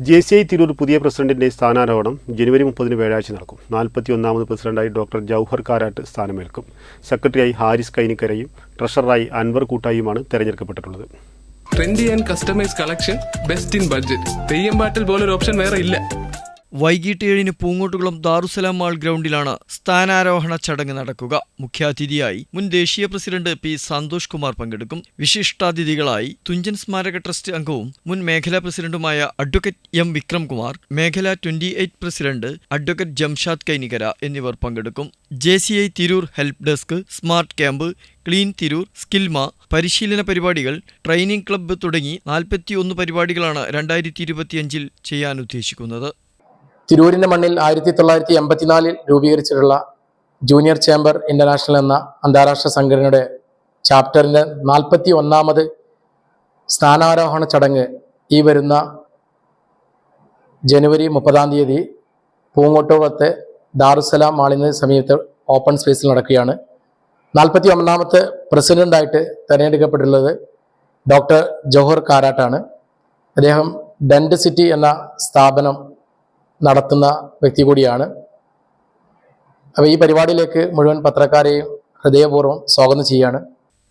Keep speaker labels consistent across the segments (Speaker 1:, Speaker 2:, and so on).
Speaker 1: J C I Tirur പുതിയ പ്രസിഡന്റിന്റെ സ്ഥാനാരോഹണം ജനുവരി മുപ്പതിന് വ്യാഴാഴ്ച നടക്കും. നാൽപ്പത്തി ഒന്നാമത് പ്രസിഡന്റായി ഡോക്ടർ ജൗഹർ കാരാട്ട് സ്ഥാനമേൽക്കും. സെക്രട്ടറിയായി ഹാരിസ് കൈനിക്കരയും ട്രഷററായി അൻവർ കൂട്ടായിയുമാണ് തെരഞ്ഞെടുക്കപ്പെട്ടിട്ടുള്ളത്.
Speaker 2: Trendy and customise collection best in budget. Theyyam പാട്ടിൽ ഓപ്ഷൻ വേറെ ഇല്ല.
Speaker 3: വൈകിട്ട് ഏഴിന് പൂങ്ങോട്ടുകുളം ദാറുസലാം മാൾ ഗ്രൗണ്ടിലാണ് സ്ഥാനാരോഹണ ചടങ്ങ് നടക്കുക. മുഖ്യാതിഥിയായി മുൻ ദേശീയ പ്രസിഡന്റ് പി സന്തോഷ് കുമാർ പങ്കെടുക്കും. വിശിഷ്ടാതിഥികളായി തുഞ്ചൻ സ്മാരക ട്രസ്റ്റ് അംഗവും മുൻ മേഖലാ പ്രസിഡന്റുമായ അഡ്വക്കേറ്റ് എം വിക്രംകുമാർ മേഖല twenty eight president advocate Jamshad Kainikara എന്നിവർ പങ്കെടുക്കും. J C I Tirur help desk smart camp clean Tirur സ്കിൽമ പരിശീലന പരിപാടികൾ ട്രെയിനിംഗ് ക്ലബ്ബ് തുടങ്ങി നാൽപ്പത്തിയൊന്ന് പരിപാടികളാണ് രണ്ടായിരത്തി ഇരുപത്തിയഞ്ചിൽ ചെയ്യാൻ ഉദ്ദേശിക്കുന്നത്
Speaker 4: തിരൂരിന്റെ മണ്ണിൽ ആയിരത്തി തൊള്ളായിരത്തി എൺപത്തിനാലിൽ രൂപീകരിച്ചിട്ടുള്ള ജൂനിയർ ചേംബർ ഇന്റർനാഷണൽ എന്ന അന്താരാഷ്ട്ര സംഘടനയുടെ ചാപ്റ്ററിന്റെ നാൽപ്പത്തി ഒന്നാമത് സ്ഥാനാരോഹണ ചടങ്ങ് ഈ വരുന്ന ജനുവരി മുപ്പതാം തീയതി പൂങ്ങോട്ടുകുളത്തെ ദാറുസലാം മാളിന് സമീപത്ത് ഓപ്പൺ സ്പേസിൽ നടക്കുകയാണ്. നാൽപ്പത്തി ഒന്നാമത്തെ പ്രസിഡന്റായിട്ട് തിരഞ്ഞെടുക്കപ്പെട്ടിട്ടുള്ളത് ഡോക്ടർ ജോഹർ കാരാട്ടാണ്. അദ്ദേഹം ഡെൻഡ് സിറ്റി എന്ന സ്ഥാപനം നടത്തുന്ന വ്യക്തി കൂടിയാണ്. അപ്പോൾ ഈ പരിപാടിയിലേക്ക് മുഴുവൻ പത്രക്കാരെയും ഹൃദയപൂർവം സ്വാഗതം ചെയ്യാണ്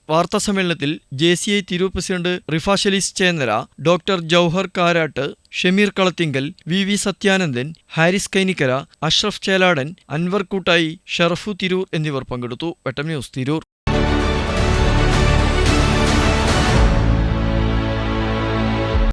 Speaker 3: വാർത്താ സമ്മേളനത്തിൽ J C I Tirur president റിഫാഷലിസ് Chennara doctor Jauhar Karat Shameer Kalathingal V V Sathyanandan Haris Kainikkara Ashraf Cheladan Anwar Koottayi Sharafu Tirur എന്നിവർ പങ്കെടുത്തു. വെട്ടം ന്യൂസ് തിരൂർ.